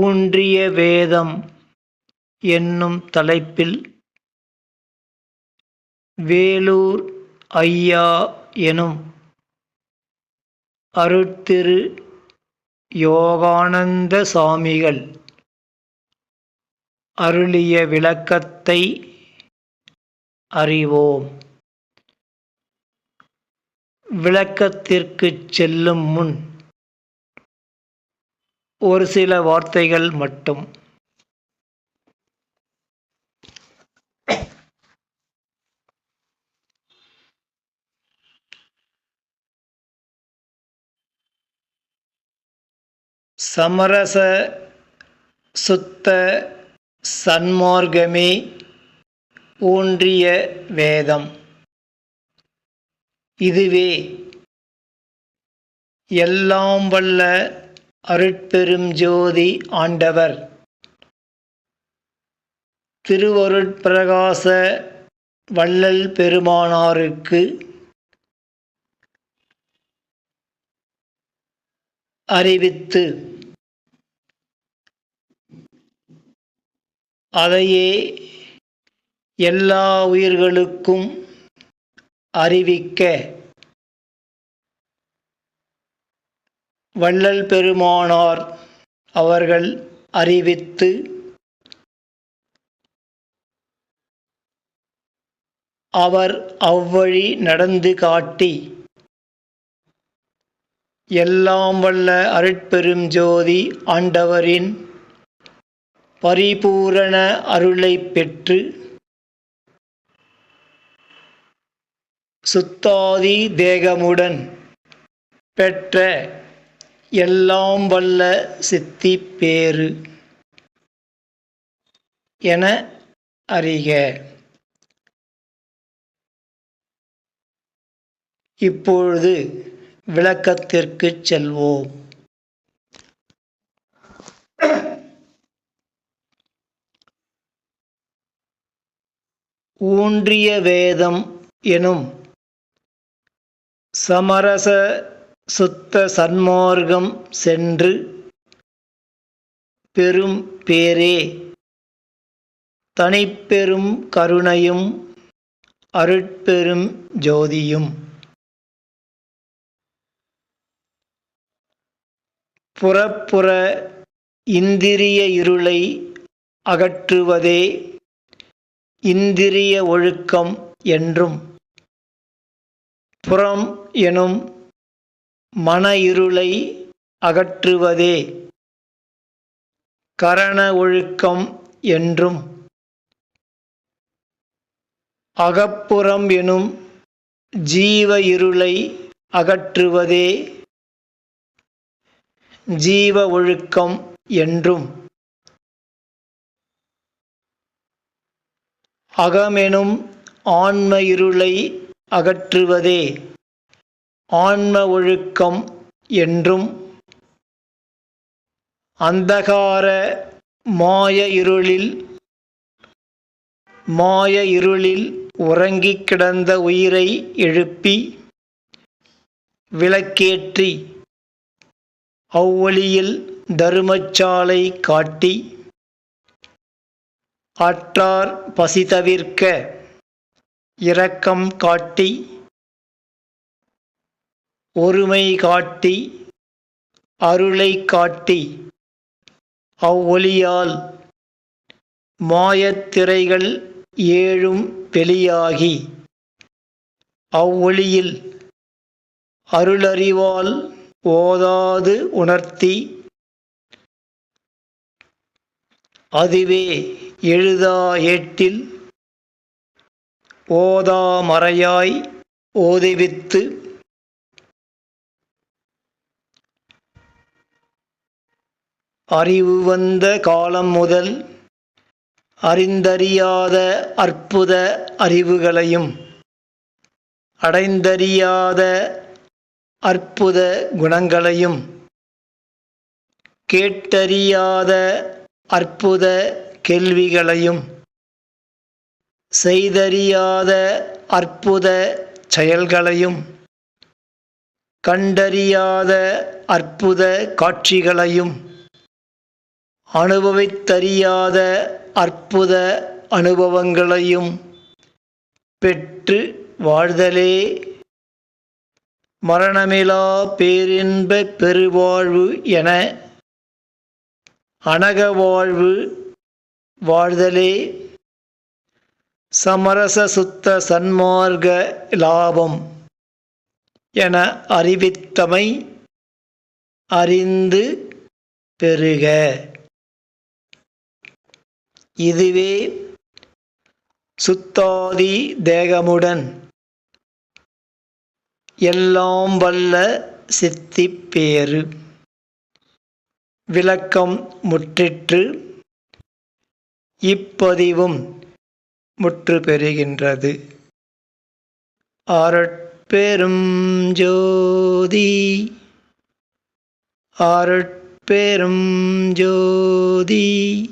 ஊன்றிய வேதம் என்னும் தலைப்பில் வேலூர் ஐயா எனும் அருட்திரு யோகானந்த சாமிகள் அருளிய விளக்கத்தை அறிவோம். விளக்கத்திற்குச் செல்லும் முன் ஒரு சில வார்த்தைகள் மட்டும். சமரச சுத்த சன்மார்க்கமே ஊன்றிய வேதம். இதுவே எல்லாம் வல்ல அருட்பெரும் ஜோதி ஆண்டவர். திருவருட்பிரகாச வள்ளல் பெருமானாருக்கு அறிவித்து அதையே எல்லா உயிர்களுக்கும் அறிவிக்க வள்ளல் பெருமானார் அவர்கள் அறிவித்து அவர் அவ்வழி நடந்து காட்டி எல்லாம் வல்ல அருட்பெரும் ஜோதி ஆண்டவரின் பரிபூரண அருளை பெற்று சுத்தாதி தேகமுடன் பெற்ற எல்லாம் வல்ல சித்தி பேறு என அறிக. இப்பொழுது விளக்கத்திற்கு செல்வோம். ஊன்றிய வேதம் எனும் சமரச சுத்த சன்மார்க்கம் சென்று பெரும் பேரே. தனிப்பெரும் கருணையும் அருட்பெரும் ஜோதியும். புறப்புற இந்திரிய இருளை அகற்றுவதே இந்திரிய ஒழுக்கம் என்றும். புறம் எனும் மன இருளை அகற்றுவதே. கரண ஒழுக்கம் என்றும். அகப்புறம் எனும் ஜீவ இருளை அகற்றுவதே. ஜீவ ஒழுக்கம் என்றும். அகமெனும் ஆன்ம இருளை அகற்றுவதே. ஆன்ம ஒழுக்கம் என்றும் அந்தகார மாய இருளில் மாய இருளில் உறங்கிக் கிடந்த உயிரை எழுப்பி விளக்கேற்றி அவ்வழியில் தருமச்சாலை காட்டி அற்றார் பசி தவிர்க்க இரக்கம் காட்டி ஒருமை காட்டி அருளை காட்டி அவ்வொலியால் மாயத்திரைகள் ஏழும் வெளியாகி அவ்வொளியில் அருளறிவால் ஓதாது உணர்த்தி அதுவே எழுதா ஏட்டில் ஓதா மறையாய் ஓதுவித்து அறிவு வந்த காலம் முதல் அறிந்தறியாத அற்புத அறிவுகளையும் அடைந்தறியாத அற்புத குணங்களையும் கேட்டறியாத அற்புத கேள்விகளையும் செய்தறியாத அற்புத செயல்களையும் கண்டறியாத அற்புத காட்சிகளையும் அனுபவித்தறியாத அற்புத அனுபவங்களையும் பெற்று வாழ்தலே. மரணமிலா பேரின்ப பெருவாழ்வு என அனக வாழ்வு வாழ்தலே. சமரச சுத்த சன்மார்க்க லாபம் என அறிவித்தமை அறிந்து பெறுக. இதுவே சுத்தாதி தேகமுடன். எல்லாம் வல்ல சித்திப்பேறு விளக்கம் முற்றிற்று இப்பதிவும் முற்று பெறுகின்றது ஆரட்பெரும் ஜோதி. ஆரட்பெரும் ஜோதி.